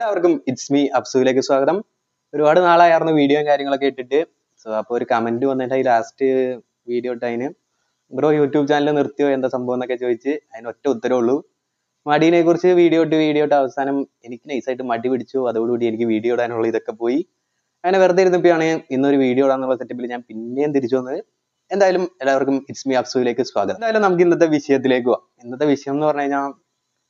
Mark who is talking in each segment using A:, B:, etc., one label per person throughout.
A: എല്ലാവർക്കും it's me അബ്സുവിലേക്ക് സ്വാഗതം. ഒരുപാട് നാളായിരുന്നു വീഡിയോയും കാര്യങ്ങളൊക്കെ ഇട്ടിട്ട്. സോ അപ്പോൾ ഒരു കമന്റ് വന്നിട്ട് ഈ ലാസ്റ്റ് വീഡിയോ ഇട്ടതിന്. ബ്രോ യൂട്യൂബ് ചാനൽ നിർത്തിയോ? എന്താ സംഭവം എന്നൊക്കെ ചോദിച്ച് അതിന് ഒറ്റ ഉത്തരവേ ഉള്ളൂ. മടീനെ കുറിച്ച് വീഡിയോ ഇട്ട് വീഡിയോ ഇട്ട് അവസാനം എനിക്ക് നൈസായിട്ട് മടി പിടിച്ചു. അതോടുകൂടി എനിക്ക് വീഡിയോ ഇടാനുള്ള ഇതൊക്കെ പോയി. അങ്ങനെ വെറുതെ ഇരുന്നപ്പോഴാണ് ഇന്നൊരു വീഡിയോ ഇടാന്നുള്ള സെറ്റപ്പിൽ ഞാൻ പിന്നെയും തിരിച്ചു വന്നത്. എന്തായാലും എല്ലാവർക്കും ഇറ്റ്സ് മീ അബ്സുവിലേക്ക് സ്വാഗതം. എന്തായാലും നമുക്ക് ഇന്നത്തെ വിഷയത്തിലേക്ക് പോവാം. ഇന്നത്തെ വിഷയം എന്ന് പറഞ്ഞു കഴിഞ്ഞാൽ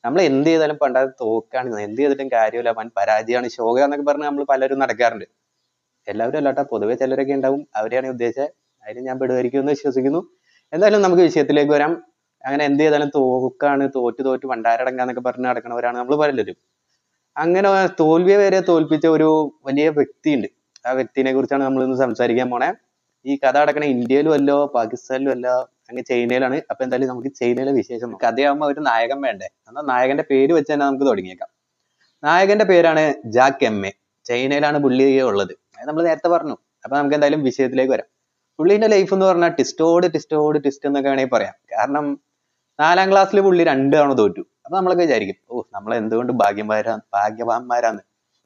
A: നമ്മൾ എന്ത് ചെയ്താലും പണ്ടാതെ തോക്കാണ്. എന്ത് ചെയ്തിട്ടും കാര്യമില്ല. വൻ പരാജയമാണ്. ശോക എന്നൊക്കെ പറഞ്ഞ് നമ്മൾ പലരും നടക്കാറുണ്ട്. എല്ലാവരും അല്ലാട്ട. പൊതുവെ ചിലരൊക്കെ ഉണ്ടാവും. അവരെയാണ് ഉദ്ദേശിച്ചത്. അതിന് ഞാൻ പെടുമായിരിക്കും എന്ന് വിശ്വസിക്കുന്നു. എന്തായാലും നമുക്ക് വിഷയത്തിലേക്ക് വരാം. അങ്ങനെ എന്ത് ചെയ്താലും തോക്കാണ്. തോറ്റു തോറ്റ് പണ്ടാരടങ്ങാന്നൊക്കെ പറഞ്ഞ് നടക്കണവരാണ് നമ്മൾ പലരും. അങ്ങനെ തോൽവിയെ വരെ തോൽപ്പിച്ച ഒരു വലിയ വ്യക്തിയുണ്ട്. ആ വ്യക്തിനെ കുറിച്ചാണ് നമ്മൾ ഇന്ന് സംസാരിക്കാൻ പോണേ. ഈ കഥ നടക്കണ ഇന്ത്യയിലും അല്ല പാകിസ്ഥാനിലും അല്ല അങ്ങ് ചൈനയിലാണ്. അപ്പൊ എന്തായാലും നമുക്ക് ചൈനയിലെ വിശേഷം കഥയാകുമ്പോ ഒരു നായകൻ വേണ്ടേ? എന്നാൽ നായകന്റെ പേര് വെച്ച് തന്നെ നമുക്ക് തുടങ്ങിയേക്കാം. നായകന്റെ പേരാണ് ജാക്ക് എം എ. ചൈനയിലാണ് പുള്ളി ഉള്ളത്. അത് നമ്മൾ നേരത്തെ പറഞ്ഞു. അപ്പൊ നമുക്ക് എന്തായാലും വിഷയത്തിലേക്ക് വരാം. പുള്ളിന്റെ ലൈഫ് എന്ന് പറഞ്ഞാൽ ടിസ്റ്റോട് ടിസ്റ്റോട് ടിസ്റ്റ് എന്നൊക്കെ വേണമെങ്കിൽ പറയാം. കാരണം നാലാം ക്ലാസ്സിൽ പുള്ളി രണ്ട് തവണ തോറ്റു. അപ്പൊ നമ്മളൊക്കെ വിചാരിക്കും ഓ നമ്മൾ എന്തുകൊണ്ട് ഭാഗ്യമാരാ ഭാഗ്യവാന്മാരാന്ന്?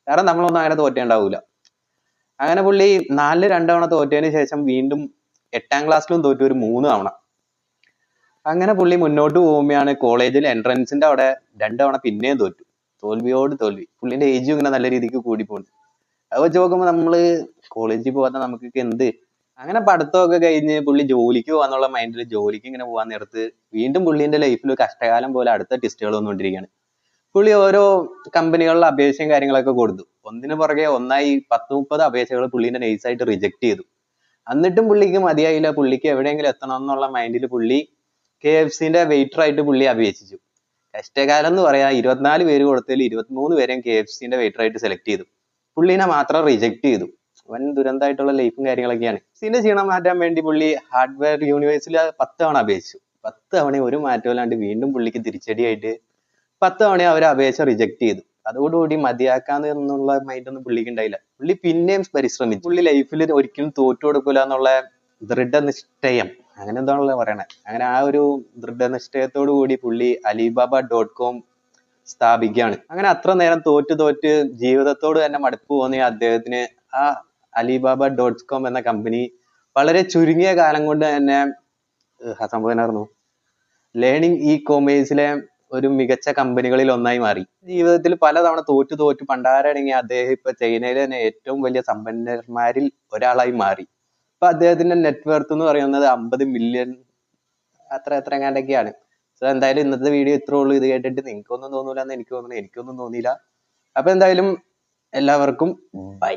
A: കാരണം നമ്മളൊന്നും അങ്ങനെ തോറ്റേണ്ടാവൂല. അങ്ങനെ പുള്ളി നാലിൽ രണ്ടവണ തോറ്റതിന് ശേഷം വീണ്ടും എട്ടാം ക്ലാസ്സിലും തോറ്റു ഒരു മൂന്ന് തവണ. അങ്ങനെ പുള്ളി മുന്നോട്ട് പോകുമ്പോഴാണ് കോളേജിൽ എൻട്രൻസിന്റെ അവിടെ രണ്ടവണ പിന്നെയും തോറ്റു. തോൽവിയോട് തോൽവി. പുള്ളിന്റെ ഏജും ഇങ്ങനെ നല്ല രീതിക്ക് കൂടി പോകുന്നു അത് വെച്ച് നോക്കുമ്പോൾ നമ്മൾ കോളേജിൽ പോകാത്ത നമുക്കൊക്കെ എന്ത്? അങ്ങനെ പഠിത്തമൊക്കെ കഴിഞ്ഞ് പുള്ളി ജോലിക്ക് പോകാന്നുള്ള മൈൻഡിൽ ജോലിക്ക് ഇങ്ങനെ പോകാൻ നേരത്ത് വീണ്ടും പുള്ളിന്റെ ലൈഫിൽ കഷ്ടകാലം പോലെ അടുത്ത ടെസ്റ്റുകൾ വന്നുകൊണ്ടിരിക്കുകയാണ്. പുള്ളി ഓരോ കമ്പനികളിലെ അപേക്ഷയും കാര്യങ്ങളൊക്കെ കൊടുത്തു. ഒന്നിന് പുറകെ ഒന്നായി പത്ത് മുപ്പത് അപേക്ഷകൾ പുള്ളിന്റെ നൈസായിട്ട് റിജക്ട് ചെയ്തു. എന്നിട്ടും പുള്ളിക്ക് മതിയായില്ല. പുള്ളിക്ക് എവിടെയെങ്കിലും എത്തണം എന്നുള്ള മൈൻഡിൽ പുള്ളി കെ എഫ് സിന്റെ വെയിറ്റർ ആയിട്ട് പുള്ളി അപേക്ഷിച്ചു കഷ്ടകാലം എന്ന് പറയാ ഇരുപത്തിനാല് പേര് കൊടുത്തതിൽ ഇരുപത്തിമൂന്ന് പേരെയും കെ എഫ് സിന്റെ വെയിറ്റർ ആയിട്ട് സെലക്ട് ചെയ്തു. പുള്ളിനെ മാത്രം റിജക്ട് ചെയ്തു. വൻ ദുരന്തമായിട്ടുള്ള ലൈഫും കാര്യങ്ങളൊക്കെയാണ്. സിന്റെ ക്ഷീണം മാറ്റാൻ വേണ്ടി പുള്ളി ഹാർഡ്വെയർ യൂണിവേഴ്സിൽ പത്ത് തവണ അപേക്ഷിച്ചു. പത്ത് തവണ ഒരു മാറ്റമില്ലാണ്ട് വീണ്ടും പുള്ളിക്ക് തിരിച്ചടിയായിട്ട് പത്ത് തവണ അവർ അപേക്ഷ റിജക്ട് ചെയ്തു. അതോടുകൂടി മതിയാക്കാന്ന് എന്നുള്ള മൈൻഡ് ഒന്നും പുള്ളിക്ക് ഉണ്ടായില്ല. പുള്ളി പിന്നെയും പരിശ്രമിച്ചു. പുള്ളി ലൈഫിൽ ഒരിക്കലും തോറ്റു കൊടുക്കില്ല എന്നുള്ള ദൃഢനിശ്ചയം അങ്ങനെ എന്താണല്ലോ പറയണേ. അങ്ങനെ ആ ഒരു ദൃഢനിശ്ചയത്തോടു കൂടി പുള്ളി അലിബാബ ഡോട്ട് കോം സ്ഥാപിക്കുകയാണ്. അങ്ങനെ അത്ര നേരം തോറ്റു തോറ്റ് ജീവിതത്തോട് തന്നെ മടുപ്പ് തോന്നിയ അദ്ദേഹത്തിന് ആ അലിബാബ ഡോട്ട് കോം എന്ന കമ്പനി വളരെ ചുരുങ്ങിയ കാലം കൊണ്ട് തന്നെ സംഭവനായിരുന്നു ലേണിംഗ് ഇ കോമേഴ്സിലെ ഒരു മികച്ച കമ്പനികളിൽ ഒന്നായി മാറി. ജീവിതത്തിൽ പലതവണ തോറ്റു തോറ്റു പണ്ടാരടങ്ങിയ അദ്ദേഹം ഇപ്പൊ ചൈനയിലെ തന്നെ ഏറ്റവും വലിയ സമ്പന്നന്മാരിൽ ഒരാളായി മാറി. ഇപ്പൊ അദ്ദേഹത്തിന്റെ നെറ്റ് വർത്ത് എന്ന് പറയുന്നത് അമ്പത് മില്യൺ അത്ര എത്ര എങ്ങാണ്ടൊക്കെയാണ് സോ എന്തായാലും ഇന്നത്തെ വീഡിയോ ഇത്രേ ഉള്ളൂ. ഇത് കേട്ടിട്ട് നിങ്ങൾക്കൊന്നും തോന്നൂല എന്ന് എനിക്ക് തോന്നുന്നു. എനിക്കൊന്നും തോന്നിയില്ല. അപ്പൊ എന്തായാലും എല്ലാവർക്കും ബൈ